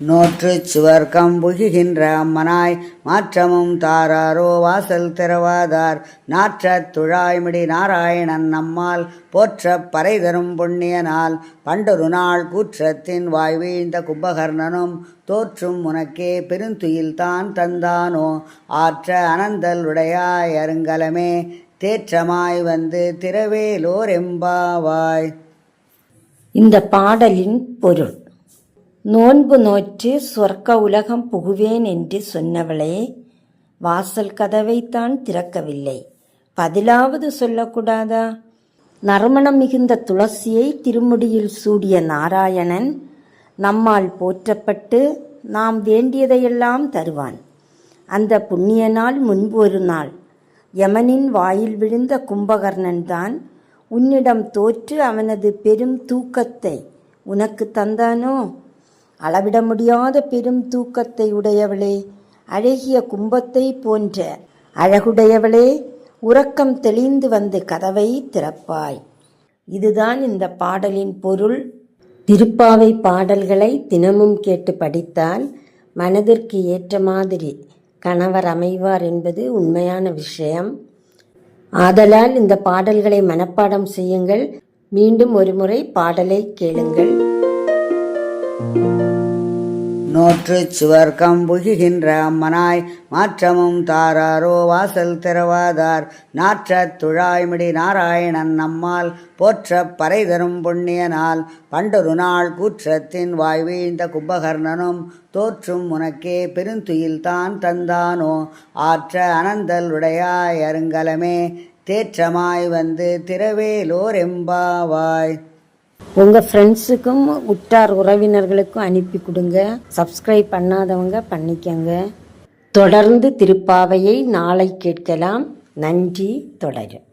நோற்று சுவர்க்கம் புகுகின்ற அம்மனாய் மாற்றமும் தாராரோ வாசல் திறவாதார். நாற்றத் துழாய்மிடி நாராயணன் நம்மால் போற்றப் பறை தரும் புண்ணியனால். பண்டொரு நாள் கூற்றத்தின் வாய் வீழ்ந்த கும்பகர்ணனும் தோற்றும் உனக்கே பெருந்துயில் தான் தந்தானோ. ஆற்ற அனந்தல் உடையாய் அருங்கலமே தேற்றமாய் வந்து திரவேலோர் எம்பாவாய். இந்த பாடலின் பொருள் நோன்பு நோற்று சொர்க்க உலகம் புகுவேன் என்று சொன்னவளே வாசல் கதவைத்தான் திறக்கவில்லை. பதிலாவது சொல்லக்கூடாதா? நறுமணம் மிகுந்த துளசியை திருமுடியில் சூடிய நாராயணன் நம்மால் போற்றப்பட்டு நாம் வேண்டியதையெல்லாம் தருவான். அந்த புண்ணிய நாள் முன்பு ஒரு நாள். யமனின் வாயில் விழுந்த கும்பகர்ணன் தான் உன்னிடம் தோற்று அவனது பெரும் தூக்கத்தை உனக்கு தந்தானோ? அளவிட முடியாத பெரும் தூக்கத்தை உடையவளே அழகிய கும்பத்தை போன்ற அழகுடையவளே உறக்கம் தெளிந்து வந்து கதவை திறப்பாய். இதுதான் இந்த பாடலின் பொருள். திருப்பாவை பாடல்களை தினமும் கேட்டு படித்தால் மனதிற்கு ஏற்ற மாதிரி கணவர் அமைவார் என்பது உண்மையான விஷயம். ஆதலால் இந்த பாடல்களை மனப்பாடம் செய்யுங்கள். மீண்டும் ஒருமுறை பாடலை கேளுங்கள். நோற்று சுவர்க்கம் புகுகின்ற அம்மனாய் மாற்றமும் தாராரோ வாசல் திறவாதார். நாற்றத் துழாய்மிடி நாராயணன் நம்மால் போற்றப் பறை தரும் புண்ணியனால். பண்டொரு நாள் கூற்றத்தின் வாய் வீழ்ந்த கும்பகர்ணனும் தோற்றும் உனக்கே பெருந்துயில் தான் தந்தானோ. ஆற்ற அனந்தல் உடையாய் அருங்கலமே தேற்றமாய் வந்து திரவேலோர் எம்பாவாய். உங்கள் ஃப்ரெண்ட்ஸுக்கும் உற்றார் உறவினர்களுக்கும் அனுப்பி கொடுங்க. சப்ஸ்கிரைப் பண்ணாதவங்க பண்ணிக்கங்க. தொடர்ந்து திருப்பாவையை நாளை கேட்கலாம். நன்றி தொடரும்.